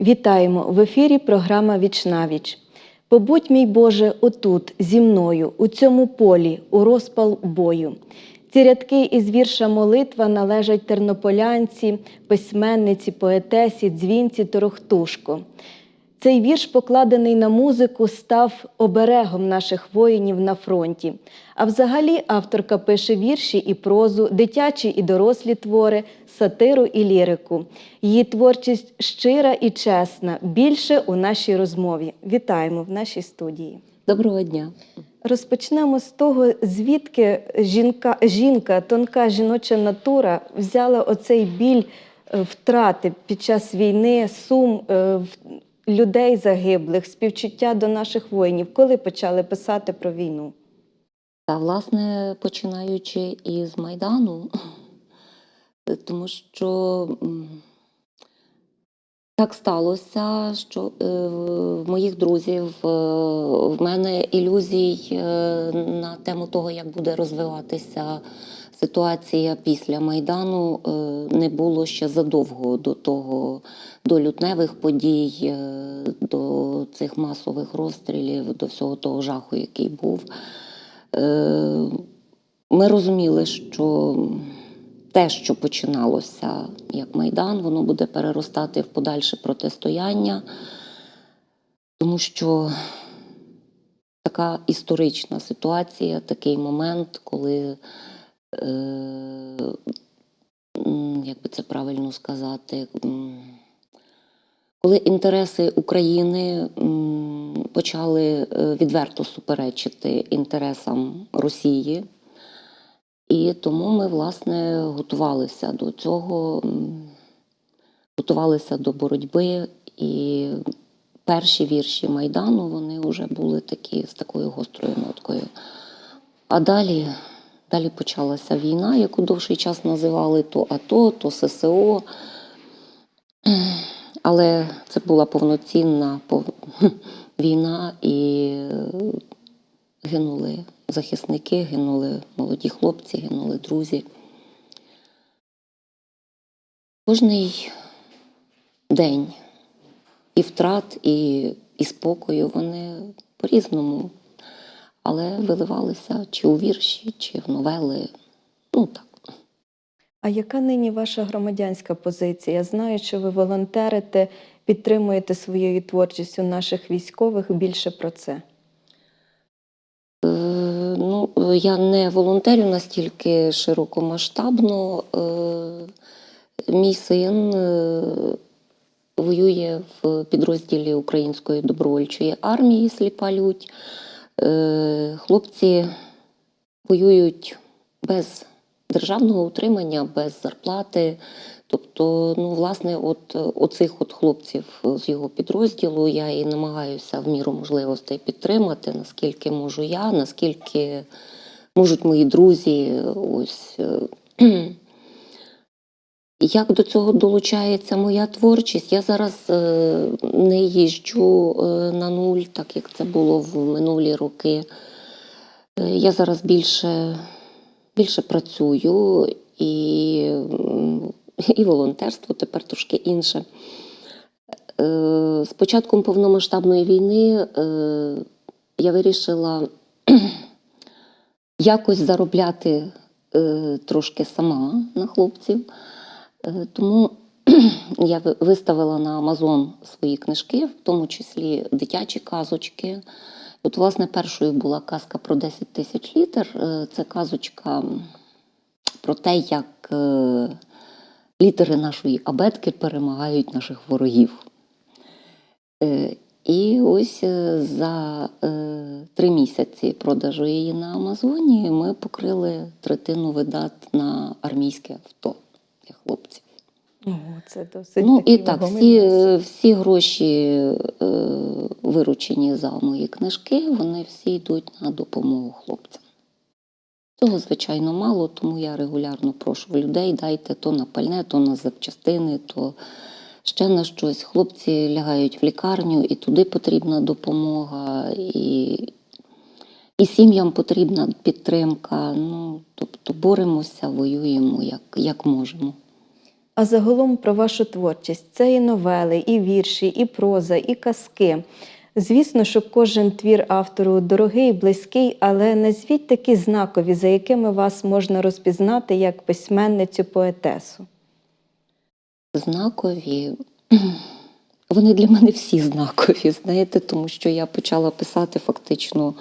Вітаємо в ефірі програма Вічнавіч. Побудь, мій Боже, отут, зі мною, у цьому полі, у розпал бою. Ці рядки із вірша молитва належать тернополянці, письменниці, поетесі, дзвінці Торохтушко. Цей вірш, покладений на музику, став оберегом наших воїнів на фронті. А взагалі авторка пише вірші і прозу, дитячі і дорослі твори, сатиру і лірику. Її творчість щира і чесна. Більше у нашій розмові. Вітаємо в нашій студії. Доброго дня. Розпочнемо з того, звідки жінка, жінка, тонка жіноча натура взяла оцей біль е, втрати під час війни, сум е, людей загиблих, співчуття до наших воїнів, коли почали писати про війну. Та, власне, починаючи із Майдану, тому що так сталося, що е, в моїх друзів е, в мене ілюзій е, на тему того, як буде розвиватися ситуація після Майдану, е, не було ще задовго до того, до лютневих подій, е, до цих масових розстрілів, до всього того жаху, який був. Е, Ми розуміли, що те, що починалося як Майдан, воно буде переростати в подальше протистояння, тому що така історична ситуація, такий момент, коли, як би це правильно сказати, коли інтереси України почали е, відверто суперечити інтересам Росії. І тому ми, власне, готувалися до цього, готувалися до боротьби. І перші вірші Майдану вони вже були такі з такою гострою ноткою. А далі, далі почалася війна, яку довший час називали то АТО, то ССО. Але це була повноцінна війна, і е, гинули захисники, гинули молоді хлопці, гинули друзі. Кожний день і втрат, і, і спокою вони по-різному, але виливалися чи у вірші, чи в новели. Ну так. А яка нині ваша громадянська позиція? Знаю, що ви волонтерите, підтримуєте своєю творчістю наших військових. Більше про це. Е, Ну, я не волонтерю настільки широкомасштабно. Е, Мій син е, воює в підрозділі Української добровольчої армії Сліпа Лють. Е, Хлопці воюють без державного утримання, без зарплати. Тобто, ну, власне, от е, оцих от хлопців з його підрозділу я і намагаюся в міру можливостей підтримати, наскільки можу я, наскільки можуть мої друзі. Ось. Як до цього долучається моя творчість? Я зараз е, не їжджу е, на нуль, так як це було в минулі роки. Е, Я зараз більше, більше працюю і, і волонтерство тепер трошки інше. З початком повномасштабної війни я вирішила якось заробляти трошки сама на хлопців. Е, Тому я виставила на Амазон свої книжки, в тому числі дитячі казочки. От, власне, першою була казка про 10 тисяч літр. Е, Це казочка про те, як е, літери нашої абетки перемагають наших ворогів. І ось за три місяці продажу її на Амазоні ми покрили третину видат на армійське авто для хлопців. Ого, це досить Ну і так, всі, всі гроші, е, виручені за мої книжки, вони всі йдуть на допомогу хлопцям. Цього, звичайно, мало, тому я регулярно прошу людей, дайте то на пальне, то на запчастини, то ще на щось. Хлопці лягають в лікарню, і туди потрібна допомога, і, і сім'ям потрібна підтримка. Ну, тобто боремося, воюємо як, як можемо. А загалом про вашу творчість це і новели, і вірші, і проза, і казки. Звісно, що кожен твір автору дорогий, близький, але назвіть такі знакові, за якими вас можна розпізнати як письменницю поетесу. Знакові. Вони для мене всі знакові, знаєте, тому що я почала писати фактично.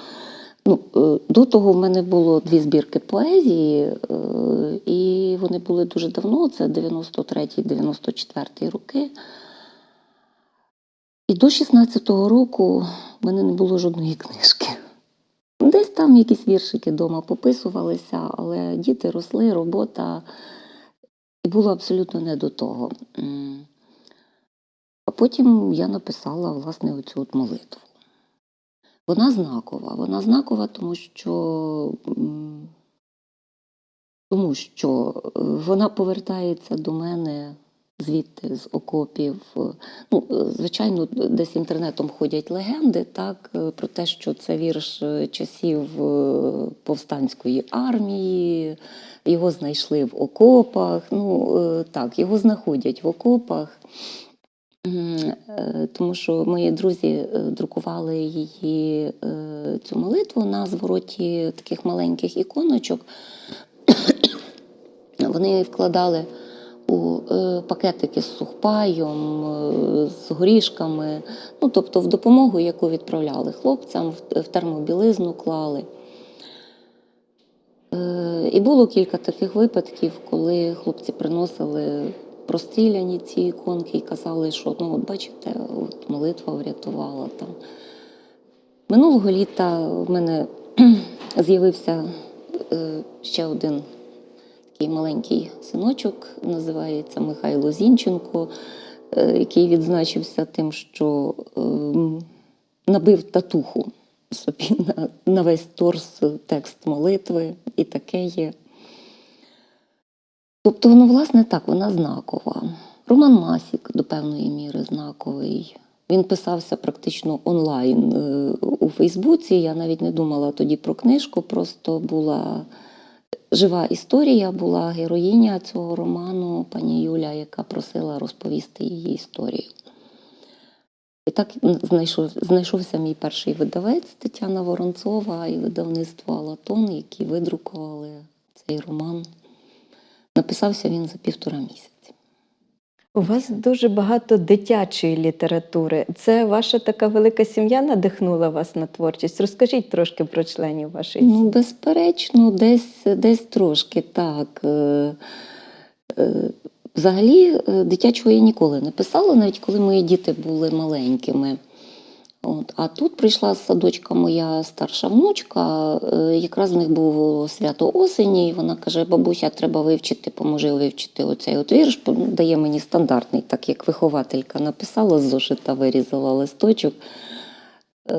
Ну, е, до того в мене було дві збірки поезії, е, і вони були дуже давно, це 93-94 роки. І до 16-го року в мене не було жодної книжки. Десь там якісь віршики вдома пописувалися, але діти росли, робота, і було абсолютно не до того. А потім я написала власне оцю от молитву. Вона знакова. Вона знакова, тому що, тому що е, вона повертається до мене звідти, з окопів. Ну, е, звичайно, десь інтернетом ходять легенди, так, е, про те, що це вірш часів повстанської армії, його знайшли в окопах. Ну, так, його знаходять в окопах. Е, Тому що мої друзі е, друкували її е, цю молитву на звороті таких маленьких іконочок. Вони вкладали у пакетики з сухпаєм, з горішками, ну тобто в допомогу, яку відправляли хлопцям, в- термобілизну клали. І було кілька таких випадків, коли хлопці приносили простріляні ці іконки і казали, що ну, от бачите, от молитва врятувала там. Минулого літа в мене з'явився е, ще один такий маленький синочок, називається Михайло Зінченко, е, який відзначився тим, що ем, набив татуху собі на, на весь торс текст молитви, і таке є. Тобто, ну, власне, так, вона знакова. Роман Масік до певної міри знаковий. Він писався практично онлайн е, у Фейсбуці. Я навіть не думала тоді про книжку, просто була жива історія, була героїня цього роману, пані Юля, яка просила розповісти її історію. І так знайшов, знайшовся мій перший видавець Тетяна Воронцова і видавництво Алатон, які видрукували цей роман. Написався він за півтора місяці. У вас дуже багато дитячої літератури. Це ваша така велика сім'я надихнула вас на творчість. Розкажіть трошки про членів вашої Ну, безперечно, десь, десь трошки так. Е, е, Взагалі, е, дитячого я ніколи не писала, навіть коли мої діти були маленькими. От. А тут прийшла з садочка моя старша внучка, е, якраз в них було свято осені, і вона каже: бабуся, треба вивчити, поможи вивчити оцей от вірш. Дає мені стандартний, так як вихователька написала з зошита, вирізала листочок. Е,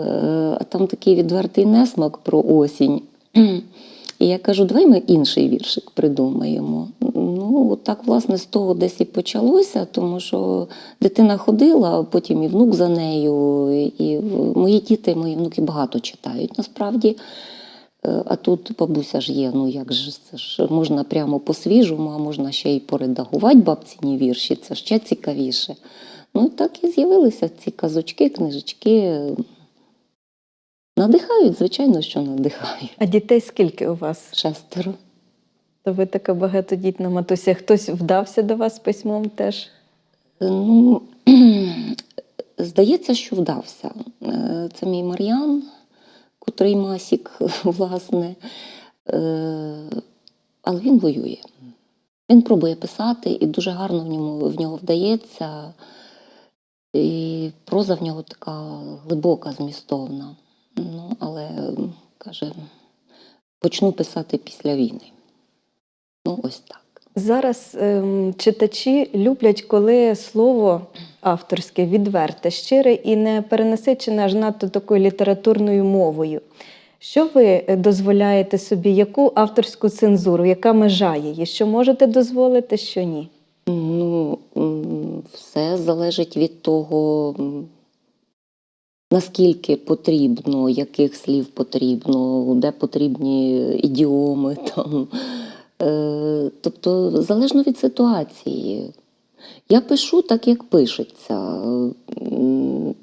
А там такий відвертий несмак про осінь. І я кажу, давай ми інший віршик придумаємо. Ну, от так, власне, з того десь і почалося, тому що дитина ходила, а потім і внук за нею. І мої діти, мої внуки багато читають насправді. Е, А тут бабуся ж є, ну як же це ж можна прямо по-свіжому, а можна ще й поредагувати бабціні вірші, це ще цікавіше. Ну так і з'явилися ці казочки, книжечки. Надихають, звичайно, що надихають. А дітей скільки у вас? Шестеро. То ви така багатодітна матуся. Хтось вдався до вас письмом теж? Ну, здається, що вдався. Е, Це мій Мар'ян, котрий масік, власне. Е, Але він воює. Він пробує писати, і дуже гарно в ньому в нього вдається. І проза в нього така глибока, змістовна. Ну, але каже, почну писати після війни. Ну, ось так. Зараз ем, читачі люблять, коли слово авторське відверте, щире і не перенасичене аж надто такою літературною мовою. Що ви е, дозволяєте собі, яку авторську цензуру, яка межа її? Що можете дозволити, що ні? Ну, все залежить від того, наскільки потрібно, яких слів потрібно, де потрібні ідіоми. Там. Е, Тобто, залежно від ситуації. Я пишу так, як пишеться. Ну,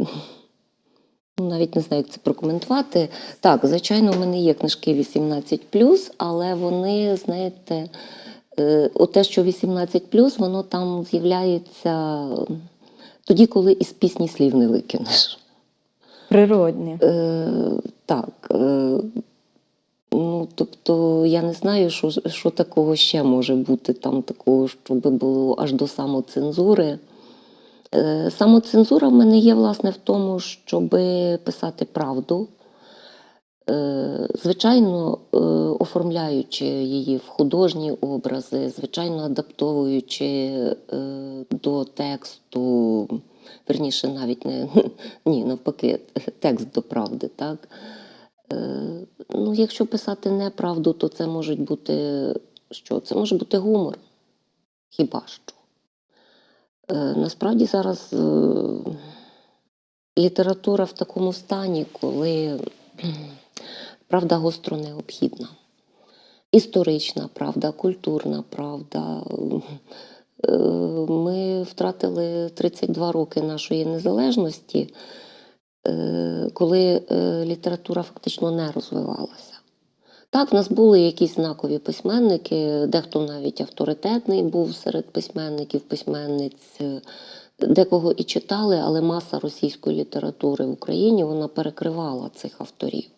навіть не знаю, як це прокоментувати. Так, звичайно, в мене є книжки 18, але вони, знаєте, е, те, що 18, воно там з'являється тоді, коли із пісні слів не викинеш. Природні. Е, так. Е, ну, тобто, я не знаю, що, що такого ще може бути там такого, щоб було аж до самоцензури. Е, самоцензура в мене є, власне, в тому, щоб писати правду. Е, Звичайно, е, оформляючи її в художні образи, звичайно, адаптовуючи до тексту, верніше, навіть не ні, навпаки, текст до правди. Так? Е, Ну, якщо писати неправду, то це може бути що? Це може бути гумор. Хіба що? Е, Насправді зараз е, література в такому стані, коли правда гостро необхідна. Історична правда, культурна правда. Е, Ми втратили 32 роки нашої незалежності, е, коли е, література фактично не розвивалася. Так, в нас були якісь знакові письменники, дехто навіть авторитетний був серед письменників, письменниць. Декого і читали, але маса російської літератури в Україні вона перекривала цих авторів.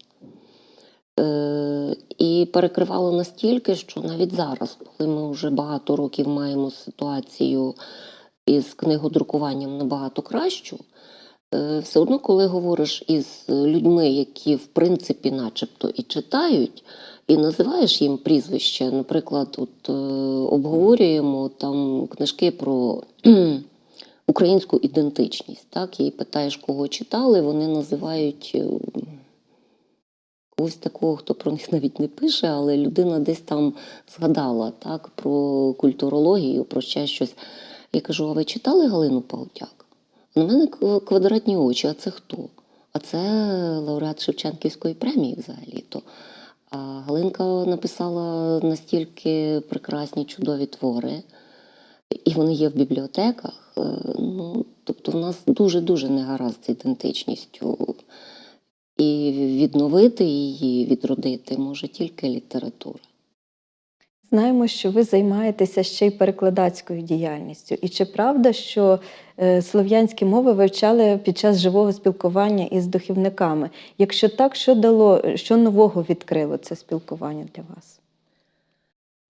Е, і перекривала настільки, що навіть зараз, коли ми вже багато років маємо ситуацію із книгодрукуванням набагато кращу, е, все одно, коли говориш із людьми, які в принципі начебто і читають, і називаєш їм прізвище, наприклад, от, е, обговорюємо там книжки про українську ідентичність, так, і питаєш, кого читали, вони називають е, когось такого, хто про них навіть не пише, але людина десь там згадала так, про культурологію, про ще щось. Я кажу: а ви читали Галину Паутяк? На мене квадратні очі, а це хто? А це лауреат Шевченківської премії взагалі-то. А Галинка написала настільки прекрасні чудові твори, і вони є в бібліотеках. Е, Ну, тобто, в нас дуже-дуже негаразд з ідентичністю. І відновити її, відродити може тільки література. Знаємо, що ви займаєтеся ще й перекладацькою діяльністю. І чи правда, що е, слов'янські мови вивчали під час живого спілкування із духівниками? Якщо так, що дало, що нового відкрило це спілкування для вас?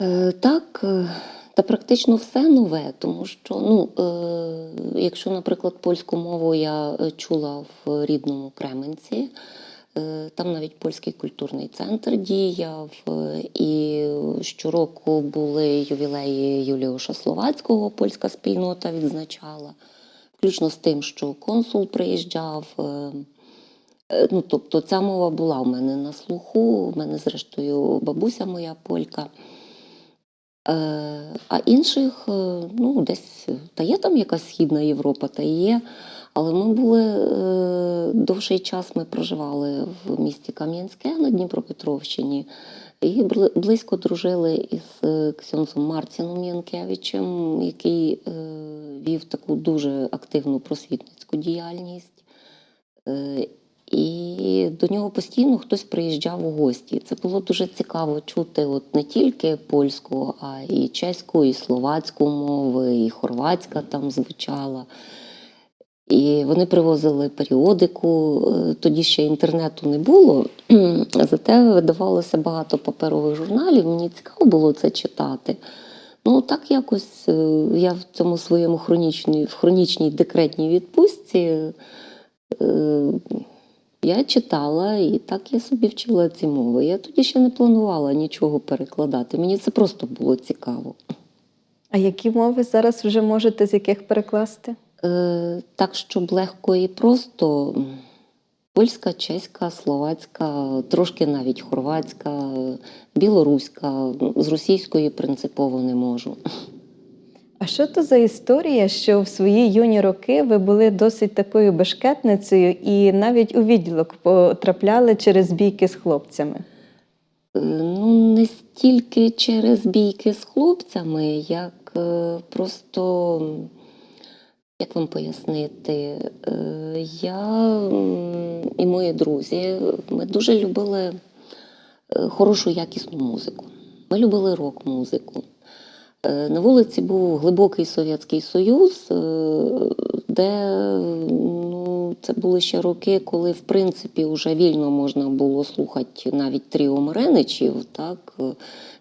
Е, так, е, та практично все нове, тому що, ну, е, якщо, наприклад, польську мову я е, чула в рідному Кременці, е, там навіть польський культурний центр діяв, е, і щороку були ювілеї Юліуша Словацького, польська спільнота відзначала, включно з тим, що консул приїжджав. е, Е, Ну, тобто ця мова була в мене на слуху, у мене, зрештою, бабуся моя полька. Е, а інших, е, ну, десь, та є там якась Східна Європа, та є. Але ми були е, довший час ми проживали в місті Кам'янське на Дніпропетровщині і близько дружили із ксьонзом Марціном Янкевичем, який вів таку дуже активну просвітницьку діяльність. Е, І до нього постійно хтось приїжджав у гості. Це було дуже цікаво чути от не тільки польську, а і чеську, і словацьку мови, і хорватська там звучала. І вони привозили періодику. Е, Тоді ще інтернету не було, зате видавалося багато паперових журналів. Мені цікаво було це читати. Ну, так якось е, я в цьому своєму хронічній, в хронічній декретній відпустці. Я читала і так я собі вчила ці мови. Я тоді ще не планувала нічого перекладати. Мені це просто було цікаво. А які мови зараз вже можете з яких перекласти? Е, так, щоб легко і просто польська, чеська, словацька, трошки навіть хорватська, білоруська, з російської принципово не можу. А що то за історія, що в свої юні роки ви були досить такою бешкетницею і навіть у відділок потрапляли через бійки з хлопцями? Е, Ну, не стільки через бійки з хлопцями, як е, просто Як вам пояснити? Е, Я і мої друзі ми дуже любили хорошу якісну музику. Ми любили рок-музику. Е, На вулиці був глибокий Совєтський Союз, е, де ну, це були ще роки, коли в принципі вже вільно можна було слухати навіть тріо Мареничів, так,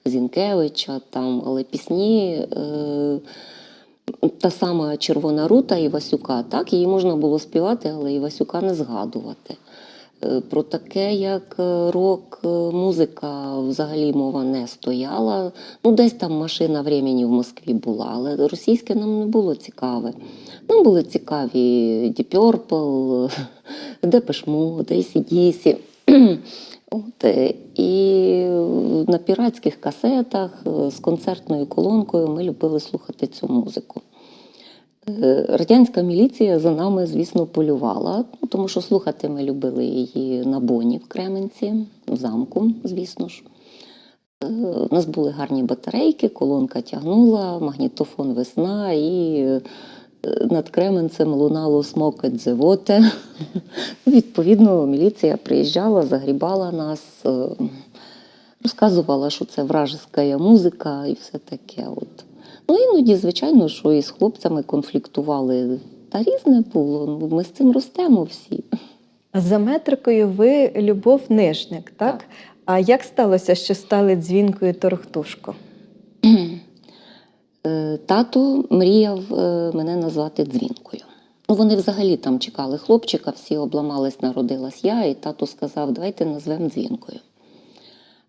Зінкевича, там, але пісні. Е, та сама Червона рута Івасюка, так, її можна було співати, але Івасюка не згадувати. Е, Про таке, як е, рок, е, музика взагалі мова не стояла. Ну, десь там машина времени в Москві була, але російське нам не було цікаве. Нам були цікаві Deep Purple, Depeche Mode, AC/DC. От, і на піратських касетах з концертною колонкою ми любили слухати цю музику. Е, Радянська міліція за нами, звісно, полювала, ну, тому що слухати ми любили її на Боні в Кременці, в замку, звісно ж. Е, У нас були гарні батарейки, колонка тягнула, магнітофон весна, і е, над Кременцем лунало смокать зевоте. Відповідно, міліція приїжджала, загрібала нас, розказувала, що це вражеська музика і все таке. От. Ну, іноді, звичайно, що і з хлопцями конфліктували. Та різне було. ну, Ми з цим ростемо всі. За метрикою ви Любов Нишник, так? Так. А як сталося, що стали дзвінкою Торохтушко? Е, Тато мріяв е, мене назвати дзвінкою. Ну, вони взагалі там чекали хлопчика, всі обламались, народилась я, і тато сказав, давайте назвемо дзвінкою.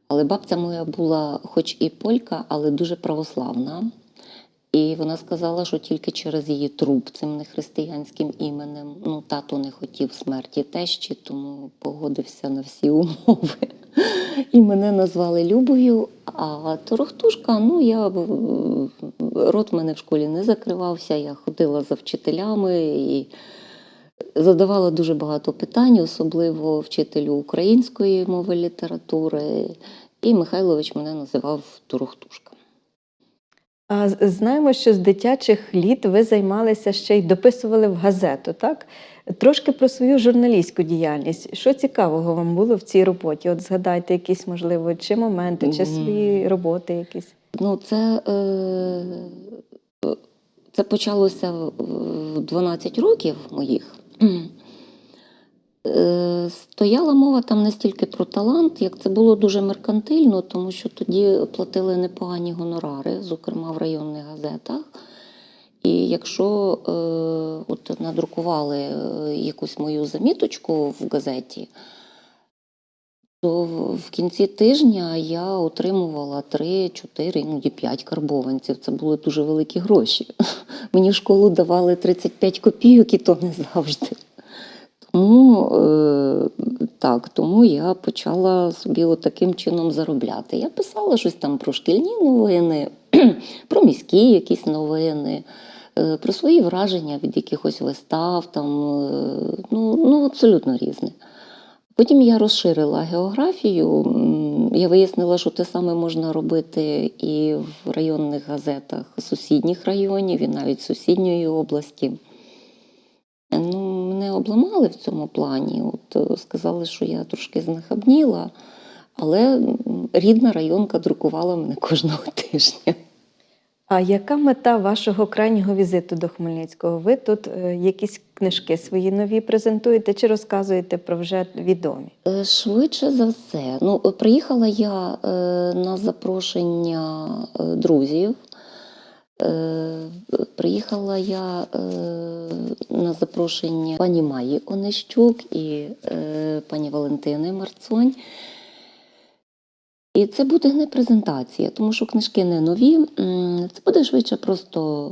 Але бабця моя була, хоч і полька, але дуже православна. І вона сказала, що тільки через її труп цим нехристиянським іменем. Ну, тато не хотів смерті тещі, тому погодився на всі умови. І мене назвали Любою. А Торохтушка, ну я рот мене в школі не закривався, я ходила за вчителями і задавала дуже багато питань, особливо вчителю української мови літератури. І Михайлович мене називав Торохтушка. А знаємо, що з дитячих літ ви займалися ще й дописували в газету, так? Трошки про свою журналістську діяльність. Що цікавого вам було в цій роботі? От згадайте якісь, можливо, чи моменти, чи свої роботи якісь. Ну, це, е, це почалося в 12 років моїх. Е, Стояла мова там не стільки про талант, як це було дуже меркантильно, тому що тоді платили непогані гонорари, зокрема в районних газетах. І якщо е, от надрукували е, якусь мою заміточку в газеті, то в- в кінці тижня я отримувала 3, 4, іноді 5 карбованців. Це були дуже великі гроші. Мені в школу давали 35 копійок, і то не завжди. Тому, е, так, тому я почала собі от таким чином заробляти. Я писала щось там про шкільні новини, про міські якісь новини, е, про свої враження від якихось вистав, там, е, ну, ну абсолютно різне. Потім я розширила географію. Я вияснила, що те саме можна робити і в районних газетах сусідніх районів, і навіть сусідньої області. Ну, мене обламали в цьому плані. От е, сказали, що я трошки знахабніла, але рідна районка друкувала мене кожного тижня. А яка мета вашого крайнього візиту до Хмельницького? Ви тут е, якісь книжки свої нові презентуєте чи розказуєте про вже відомі? Е, Швидше за все. Ну, приїхала я на запрошення друзів. Е, приїхала я е, на запрошення пані Маї Онищук і е, пані Валентини Марцонь. І це буде не презентація, тому що книжки не нові. Це буде швидше просто,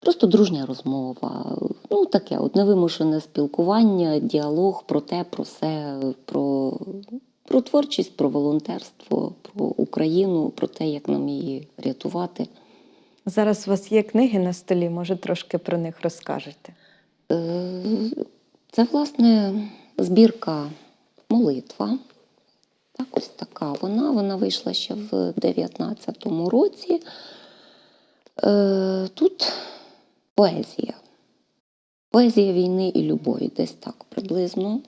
просто дружня розмова. Ну, таке от невимушене спілкування, діалог про те, про все, про, про творчість, про волонтерство, про Україну, про те, як нам її рятувати. Зараз у вас є книги на столі, може трошки про них розкажете. Е, Це, власне, збірка молитва. Так, ось така вона. Вона вийшла ще в 19-му році. Е, Тут поезія. Поезія війни і любові, десь так приблизно.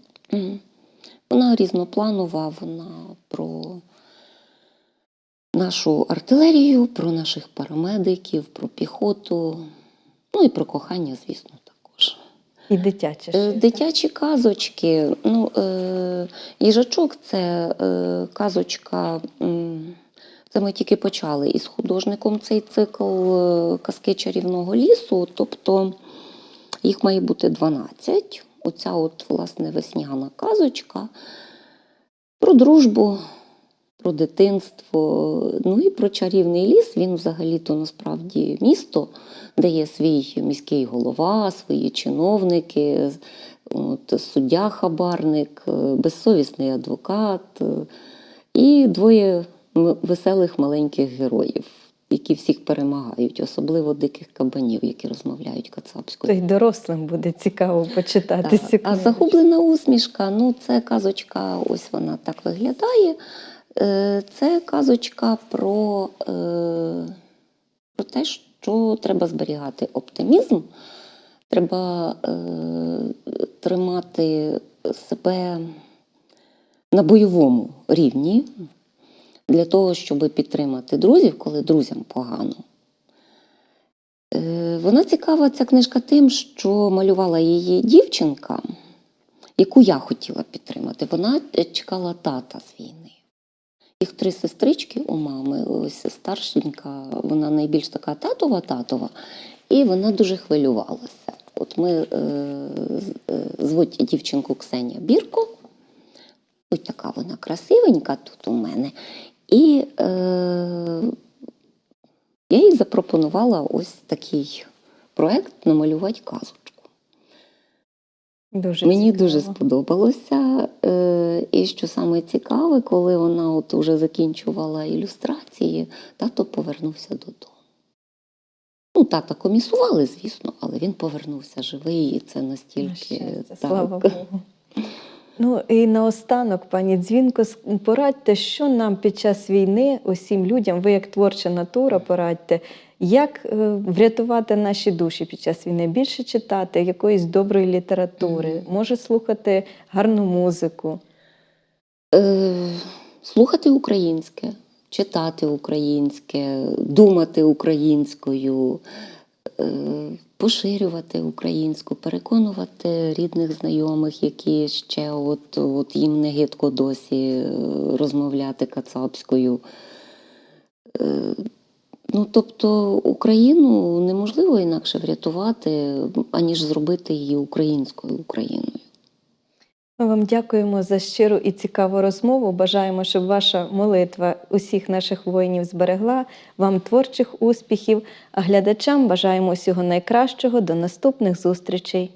Вона різнопланова, вона про нашу артилерію, про наших парамедиків, про піхоту, ну і про кохання, звісно, також. І дитяче. Ще, Дитячі казочки. Ну, е, їжачок це е, казочка. Це ми тільки почали із художником цей цикл е, казки чарівного лісу. Тобто їх має бути 12. Оця от, власне, весняна казочка про дружбу, про дитинство, ну і про чарівний ліс. Він взагалі-то насправді місто, де є свій міський голова, свої чиновники, от, суддя хабарник, е, безсовісний адвокат е, і двоє веселих маленьких героїв, які всіх перемагають, особливо диких кабанів, які розмовляють То кацапською. й дорослим буде цікаво почитати цю А загублена усмішка ну це казочка, ось вона так виглядає. Е, Це казочка про, е, про те, що треба зберігати оптимізм, треба е, тримати себе на бойовому рівні для того, щоб підтримати друзів, коли друзям погано. Вона цікава, ця книжка тим, що малювала її дівчинка, яку я хотіла підтримати. Вона чекала тата з війни. Їх три сестрички у мами. Ось старшенька, вона найбільш така татова-татова, і вона дуже хвилювалася. От ми е, е, звуть дівчинку Ксенія Бірко. Ось така вона красивенька тут у мене. І е, я їй запропонувала ось такий проект намалювати казочку. Дуже Мені цікаво. дуже сподобалося. Е, і що саме цікаве, коли вона от уже закінчувала ілюстрації, тато повернувся додому. Ну, тата комісували, звісно, але він повернувся живий, і це настільки. так. Слава Богу. Ну і наостанок, пані Дзвінко, порадьте, що нам під час війни, усім людям, ви як творча натура, порадьте, як е, врятувати наші душі під час війни? Більше читати якоїсь доброї літератури, може слухати гарну музику. Е, слухати українське, читати українське, думати українською, е, поширювати українську, переконувати рідних знайомих, які ще от, от їм не гидко досі розмовляти кацапською. Ну, тобто Україну неможливо інакше врятувати, аніж зробити її українською Україною. Ми вам дякуємо за щиру і цікаву розмову. Бажаємо, щоб ваша молитва усіх наших воїнів зберегла, вам творчих успіхів, а глядачам бажаємо всього найкращого. До наступних зустрічей.